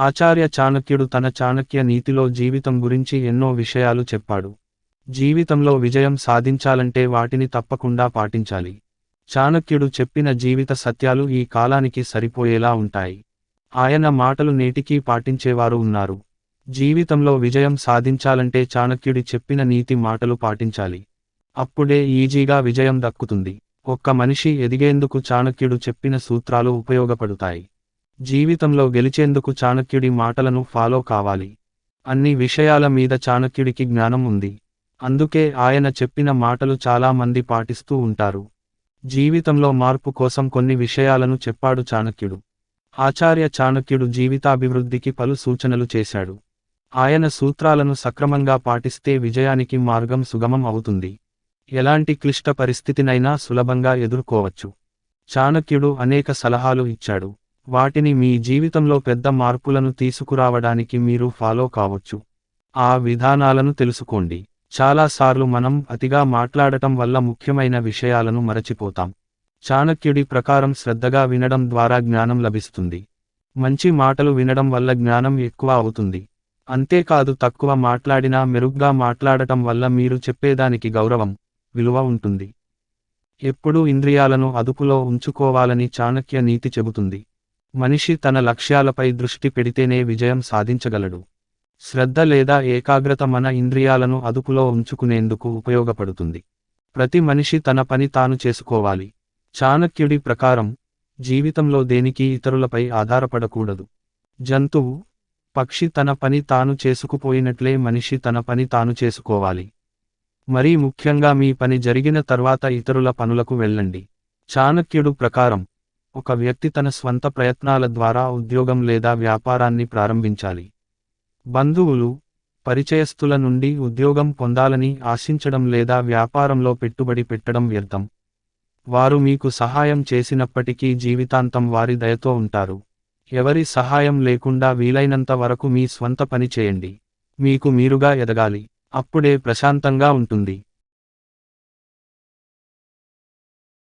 ఆచార్య చాణక్యుడు తన చాణక్య నీతిలో జీవితం గురించి ఎన్నో విషయాలు చెప్పాడు. జీవితంలో విజయం సాధించాలంటే వాటిని తప్పకుండా పాటించాలి. చాణక్యుడు చెప్పిన జీవిత సత్యాలు ఈ కాలానికి సరిపోయేలా ఉంటాయి. ఆయన మాటలు నేటికీ పాటించేవారు ఉన్నారు. జీవితంలో విజయం సాధించాలంటే చాణక్యుడి చెప్పిన నీతి మాటలు పాటించాలి. అప్పుడే ఈజీగా విజయం దక్కుతుంది. ఒక్క మనిషి ఎదిగేందుకు చాణక్యుడు చెప్పిన సూత్రాలు ఉపయోగపడుతాయి. జీవితంలో గెలిచేందుకు చాణక్యుడి మాటలను ఫాలో కావాలి. అన్ని విషయాల మీద చాణక్యుడికి జ్ఞానం ఉంది. అందుకే ఆయన చెప్పిన మాటలు చాలా మంది పాటిస్తూ ఉంటారు. జీవితంలో మార్పు కోసం కొన్ని విషయాలను చెప్పాడు చాణక్యుడు. ఆచార్య చాణక్యుడు జీవితాభివృద్ధికి పలు సూచనలు చేశాడు. ఆయన సూత్రాలను సక్రమంగా పాటిస్తే విజయానికి మార్గం సుగమం అవుతుంది. ఎలాంటి క్లిష్ట పరిస్థితినైనా సులభంగా ఎదుర్కోవచ్చు. చాణక్యుడు అనేక సలహాలు ఇచ్చాడు. వాటిని మీ జీవితంలో పెద్ద మార్పులను తీసుకురావడానికి మీరు ఫాలో కావచ్చు. ఆ విధానాలను తెలుసుకోండి. చాలాసార్లు మనం అతిగా మాట్లాడటం వల్ల ముఖ్యమైన విషయాలను మరచిపోతాం. చాణక్యుడి ప్రకారం శ్రద్ధగా వినడం ద్వారా జ్ఞానం లభిస్తుంది. మంచి మాటలు వినడం వల్ల జ్ఞానం ఎక్కువ అవుతుంది. అంతేకాదు తక్కువ మాట్లాడినా మెరుగ్గా మాట్లాడటం వల్ల మీరు చెప్పేదానికి గౌరవం విలువ ఉంటుంది. ఎప్పుడూ ఇంద్రియాలను అదుపులో ఉంచుకోవాలని చాణక్య నీతి చెబుతుంది. మనిషి తన లక్ష్యాలపై దృష్టి పెడితేనే విజయం సాధించగలడు. శ్రద్ధ లేదా ఏకాగ్రత మన ఇంద్రియాలను అదుపులో ఉంచుకునేందుకు ఉపయోగపడుతుంది. ప్రతి మనిషి తన పని తాను చేసుకోవాలి. చాణక్యుడి ప్రకారం జీవితంలో దేనికి ఇతరులపై ఆధారపడకూడదు. జంతువు పక్షి తన పని తాను చేసుకుపోయినట్లే మనిషి తన పని తాను చేసుకోవాలి. మరీ ముఖ్యంగా మీ పని జరిగిన తర్వాత ఇతరుల పనులకు వెళ్ళండి. చాణక్యుడు ప్రకారం ఒక వ్యక్తి తన స్వంత ప్రయత్నాల ద్వారా ఉద్యోగం లేదా వ్యాపారాన్ని ప్రారంభించాలి. బంధువులు పరిచయస్తుల నుండి ఉద్యోగం పొందాలని ఆశించడం లేదా వ్యాపారంలో పెట్టుబడి పెట్టడం వ్యర్థం. వారు మీకు సహాయం చేసినప్పటికీ జీవితాంతం వారి దయతో ఉంటారు. ఎవరి సహాయం లేకుండా వీలైనంత వరకు మీ స్వంత పని చేయండి. మీకు మీరుగా ఎదగాలి. అప్పుడే ప్రశాంతంగా ఉంటుంది.